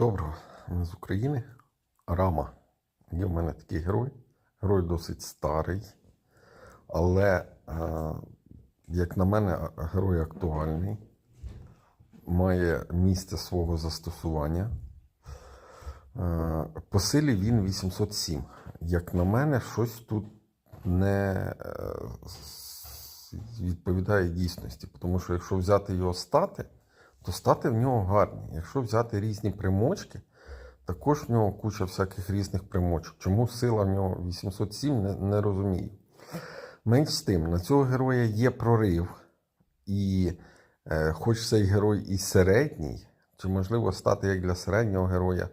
Доброго, ми з України. Рама. Є в мене такий герой. Герой досить старий. Але, е, як на мене, герой актуальний. Має місце свого застосування. Е, По силі він 807. Як на мене, щось тут не е, відповідає дійсності. Тому що якщо взяти його стати, то стати в нього гарні. Якщо взяти різні примочки, також в нього куча всяких різних примочок. Чому сила в нього 807, не, не розумію. Менш з тим, на цього героя є прорив, і е, хоч цей герой і середній, чи можливо стати як для середнього героя,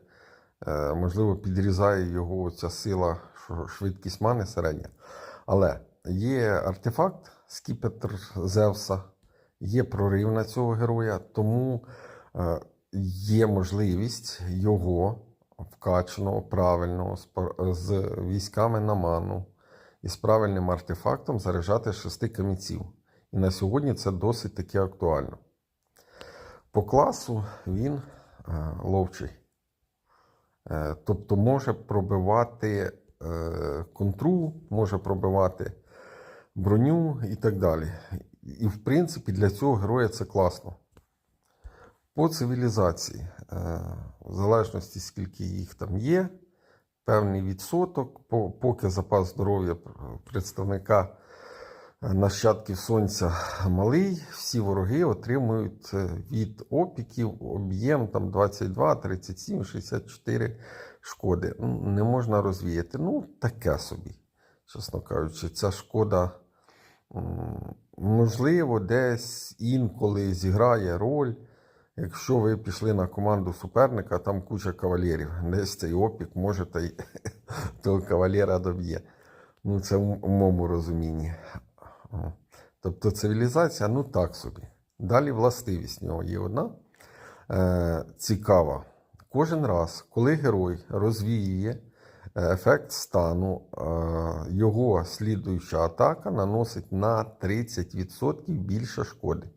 е, можливо, підрізає його ця сила, що швидкість мани середня. Але є артефакт скіпетр Зевса, є прорив на цього героя, тому е, є можливість його вкачаного, правильного, з військами на ману і з правильним артефактом заряджати шести камінців. І на сьогодні це досить таки актуально. По класу він е, ловчий. Е, Тобто може пробивати контру, може пробивати броню і так далі. І, в принципі, для цього героя це класно. По цивілізації, е, в залежності, скільки їх там є, певний відсоток, поки запас здоров'я представника е, нащадків сонця малий, всі вороги отримують е, від опіків об'єм там 22, 37, 64 шкоди. Не можна розвіяти. Ну, таке собі, чесно кажучи, ця шкода. Можливо, десь інколи зіграє роль, якщо ви пішли на команду суперника, там куча кавалерів. Десь цей опік може та й того кавалера доб'є. Ну, це в моєму розумінні. Тобто цивілізація, ну так собі. Далі властивість в нього є одна е, цікава. Кожен раз, коли герой розвіює ефект стану, е, його слідуюча атака наносить на 30% більше шкоди.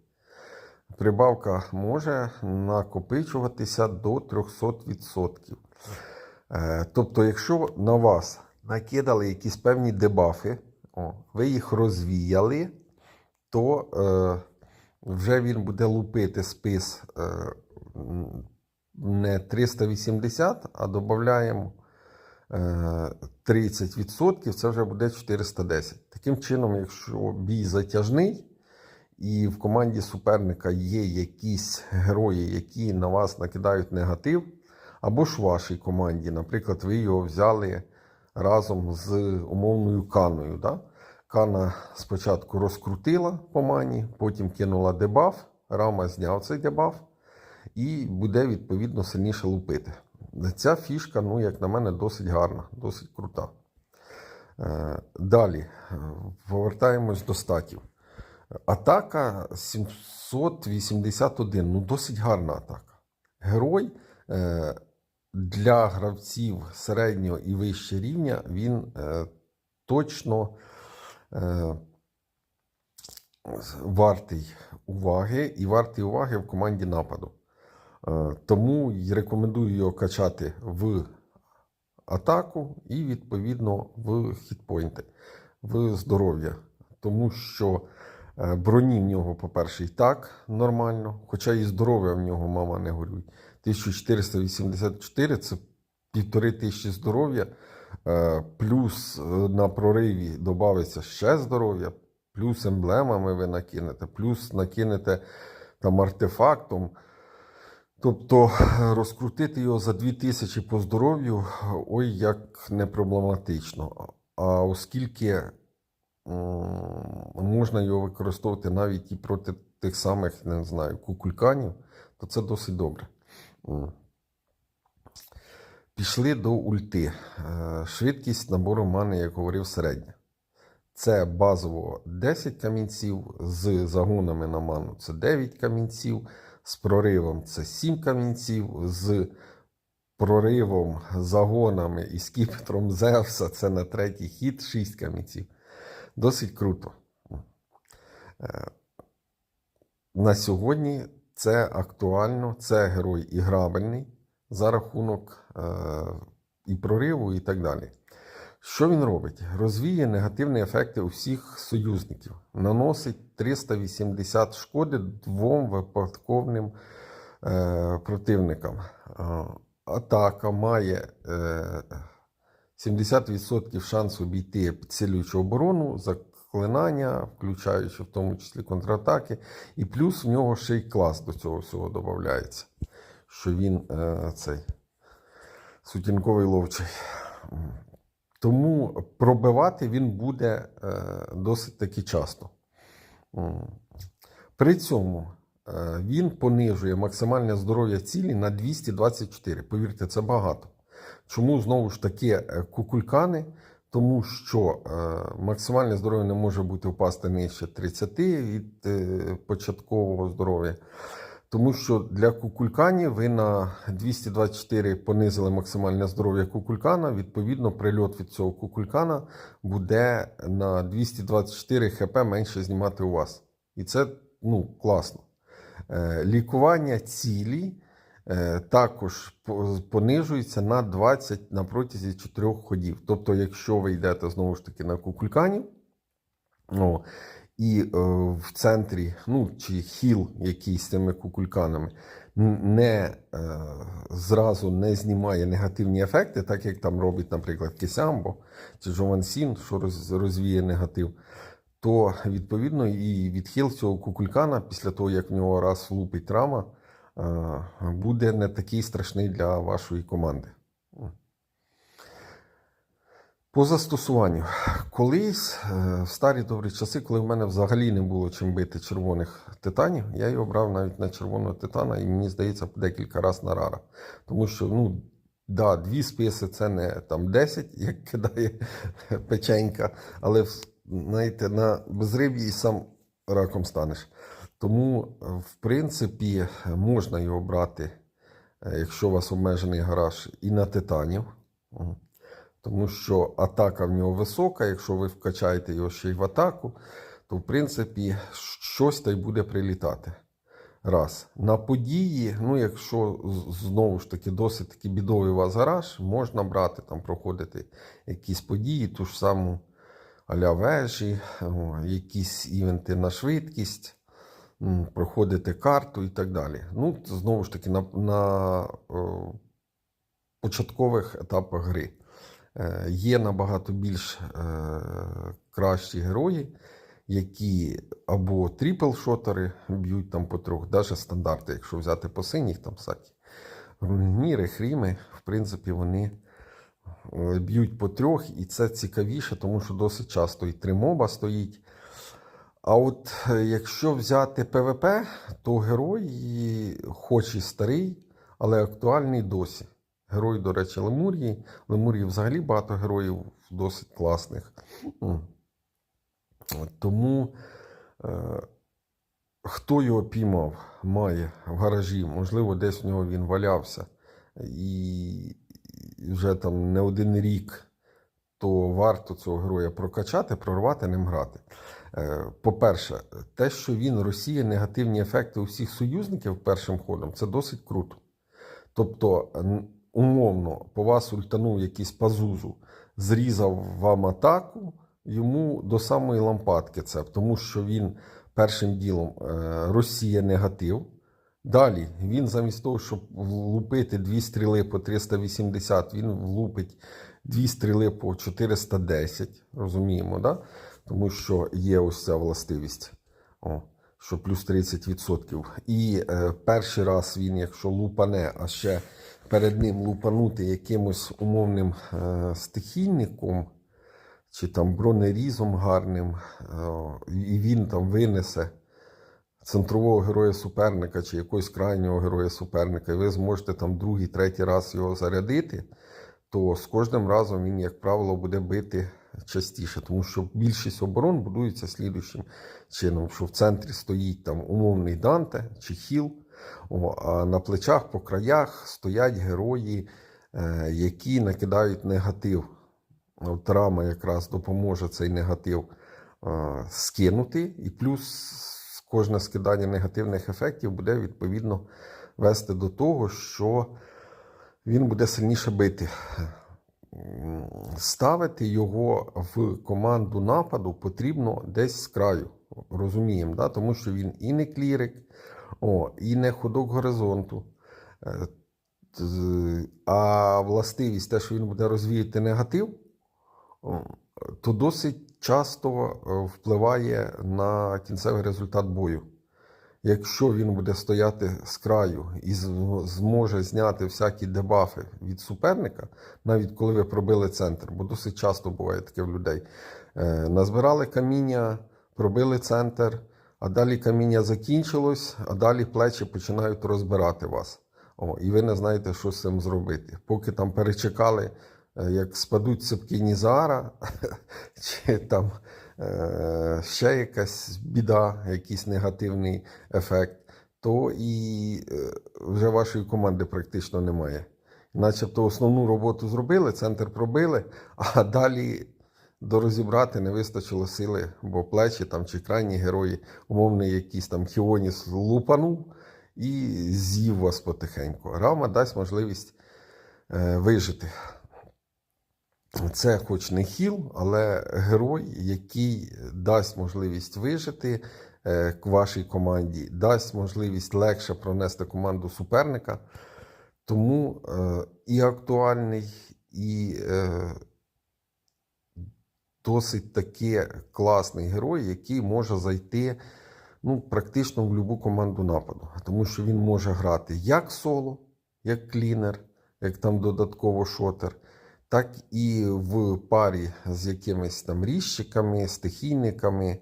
Прибавка може накопичуватися до 300%. Е, Тобто, якщо на вас накидали якісь певні дебафи, ви їх розвіяли, то е, вже він буде лупити спис не 380, а додаємо 30%, це вже буде 410. Таким чином, якщо бій затяжний, і в команді суперника є якісь герої, які на вас накидають негатив, або ж в вашій команді, наприклад, ви його взяли разом з умовною каною. Да? Кана спочатку розкрутила по мані, потім кинула дебаф, рама зняв цей дебаф і буде відповідно сильніше лупити. Ця фішка, ну, як на мене, досить гарна, досить крута. Е, Далі е, повертаємось до статів. Атака 781. Ну, досить гарна атака. Герой е, для гравців середнього і вище рівня він точно вартий уваги і вартий уваги в команді нападу. Е, тому рекомендую його качати в атаку і, відповідно, в хітпойнти, в здоров'я. Тому що е, броні в нього, по-перше, і так нормально, хоча і здоров'я в нього, мама не горюй. 1484 це півтори тисячі здоров'я, е, плюс на прориві додається ще здоров'я, плюс емблемами ви накинете, плюс накинете там артефактом. Тобто е, розкрутити його за 2000 по здоров'ю, ой, як не проблематично. А оскільки можна його використовувати навіть і проти тих самих, не знаю, кукульканів, то це досить добре. Пішли до ульти. Е, Швидкість набору мани, як говорив, середня. Це базово 10 камінців, з загонами на ману це 9 камінців, з проривом це 7 камінців, з проривом, загонами і скіпетром Зевса це на третій хід 6 камінців. Досить круто. Е, На сьогодні це актуально, це герой іграбельний. за рахунок е, і прориву, і так далі. Що він робить? Розвіє негативні ефекти усіх союзників, наносить 380 шкоди двом випадковим е, противникам. Е, атака має е, 70% шансу обійти підсилюючу оборону, заклинання, включаючи в тому числі контратаки, і плюс в нього ще й клас до цього всього додається, що він е, цей сутінковий ловчий. Тому пробивати він буде е, досить таки часто. При цьому е, він понижує максимальне здоров'я цілі на 224. Повірте, це багато. Чому знову ж таки е, кукулькани? Тому що максимальне здоров'я не може бути впасти нижче 30 від початкового здоров'я. Тому що для кукульканів ви на 224 понизили максимальне здоров'я кукулькана. Відповідно, прильот від цього кукулькана буде на 224 хп менше знімати у вас. І це ну, класно. Е, Лікування цілі е, також понижується на 20 на протязі 4 ходів. Тобто, якщо ви йдете знову ж таки на кукульканів, о, і е, в центрі, ну чи хіл якийсь з цими кукульканами, не е, зразу не знімає негативні ефекти, так як там робить, наприклад, Кесямбо чи Жовансін, що роз, розвіє негатив, то відповідно і відхил цього кукулькана після того, як в нього раз влупить травма, е, буде не такий страшний для вашої команди. По застосуванню. Колись, е, в старі добрі часи, коли в мене взагалі не було чим бити червоних титанів, я його брав навіть на червоного титана, і мені здається, декілька разів на рара. Тому що, ну, да, дві списи це не там 10, як кидає печенька, але знаєте, на безриб'ї і сам раком станеш. Тому, е, в принципі, можна його брати, е, якщо у вас обмежений гараж, і на титанів. Тому що атака в нього висока, якщо ви вкачаєте його ще й в атаку, то в принципі щось та й буде прилітати. Раз. На події, ну якщо знову ж таки досить таки бідовий у вас гараж, можна брати, там проходити якісь події, ту ж саму аля вежі, якісь івенти на швидкість, проходити карту і так далі. Ну, знову ж таки, на, на о, початкових етапах гри. Е, Є набагато більш е, кращі герої, які або трипл-шотери б'ють там по трьох, навіть стандарти, якщо взяти по синіх, там всякі міри, хріми, в принципі, вони е, б'ють по трьох, і це цікавіше, тому що досить часто і три моба стоїть. А от якщо взяти ПВП, то герой, хоч і старий, але актуальний досі. Герой, до речі, Лемурії. Лемурії взагалі багато героїв досить класних. Тому е, хто його піймав, має в гаражі, можливо, десь в нього він валявся, і вже там не один рік, то варто цього героя прокачати, прорвати, ним грати. Е, По-перше, те, що він розсіє негативні ефекти усіх союзників першим ходом, це досить круто. Тобто, умовно, по вас ультанув якийсь пазузу, зрізав вам атаку, йому до самої лампадки це, тому що він першим ділом е, розсіє негатив. Далі він замість того, щоб влупити дві стріли по 380, він влупить дві стріли по 410. Розуміємо, да? тому що є ось ця властивість. О, що плюс 30%. І е, перший раз він, якщо лупане, а ще перед ним лупанути якимось умовним е, стихійником чи там бронерізом гарним, е, і він там винесе центрового героя суперника чи якогось крайнього героя суперника, і ви зможете там другий, третій раз його зарядити, то з кожним разом він, як правило, буде бити частіше, тому що більшість оборон будується слідуючим чином, що в центрі стоїть там умовний Данте чи Хіл, на плечах по краях стоять герої, е, які накидають негатив. От рама якраз допоможе цей негатив е, скинути, і плюс кожне скидання негативних ефектів буде відповідно вести до того, що він буде сильніше бити. Ставити його в команду нападу потрібно десь з краю. Розуміємо, да? тому що він і не клірик, о, і не ходок горизонту. Е, А властивість, те, що він буде розвіяти негатив, то досить часто е, впливає на кінцевий результат бою. Якщо він буде стояти з краю і зможе зняти всякі дебафи від суперника, навіть коли ви пробили центр, бо досить часто буває таке в людей. Е, Назбирали каміння, пробили центр, а далі каміння закінчилось, а далі плечі починають розбирати вас. О, і ви не знаєте, що з цим зробити. Поки там перечекали, е, як спадуть цепки Нізара, чи там е, ще якась біда, якийсь негативний ефект, то і е, вже вашої команди практично немає. Начебто основну роботу зробили, центр пробили, а далі дорозібрати не вистачило сили, бо плечі там чи крайні герої, умовний якийсь там Хіоніс лупанув і з'їв вас потихеньку. Рама дасть можливість е, вижити. Це хоч не хіл, але герой, який дасть можливість вижити е, к вашій команді, дасть можливість легше пронести команду суперника. Тому е, і актуальний, і е, досить таки класний герой, який може зайти ну, практично в будь-яку команду нападу. Тому що він може грати як соло, як клінер, як там додатково шотер, так і в парі з якимись там ріжчиками, стихійниками,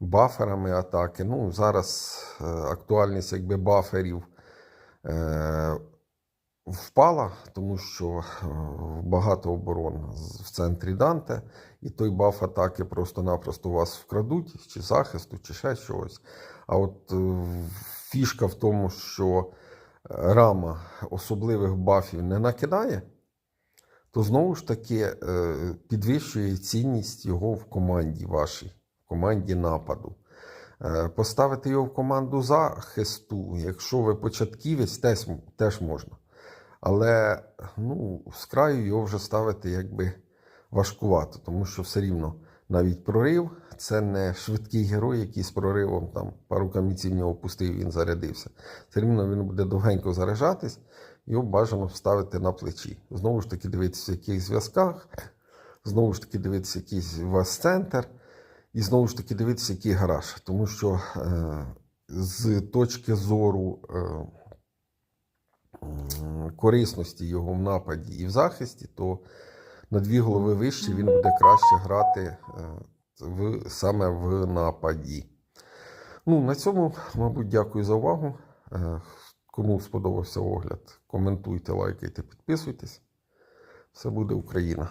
баферами атаки. Ну, зараз е, актуальність якби баферів. Е, Впала, тому що е, багато оборон в центрі Данте, і той баф атаки просто-напросто вас вкрадуть, чи захисту, чи ще чогось. А от е, фішка в тому, що рама особливих бафів не накидає, то знову ж таки е, підвищує цінність його в команді вашій, в команді нападу. Е, Поставити його в команду захисту, якщо ви початківець, теж, теж можна. Але ну, з краю його вже ставити якби важкувато, тому що все рівно навіть прорив це не швидкий герой, який з проривом там пару камінців в нього пустив, він зарядився. Все рівно він буде довгенько заряджатись, його бажано вставити на плечі. Знову ж таки, дивитися, в яких зв'язках, знову ж таки, дивитися, який у вас центр, і знову ж таки дивитися, який гараж. Тому що е, з точки зору. Е, корисності його в нападі і в захисті, то на дві голови вище він буде краще грати е, в, саме в нападі. Ну, на цьому, мабуть, дякую за увагу. Е, Кому сподобався огляд, коментуйте, лайкайте, підписуйтесь. Все буде Україна!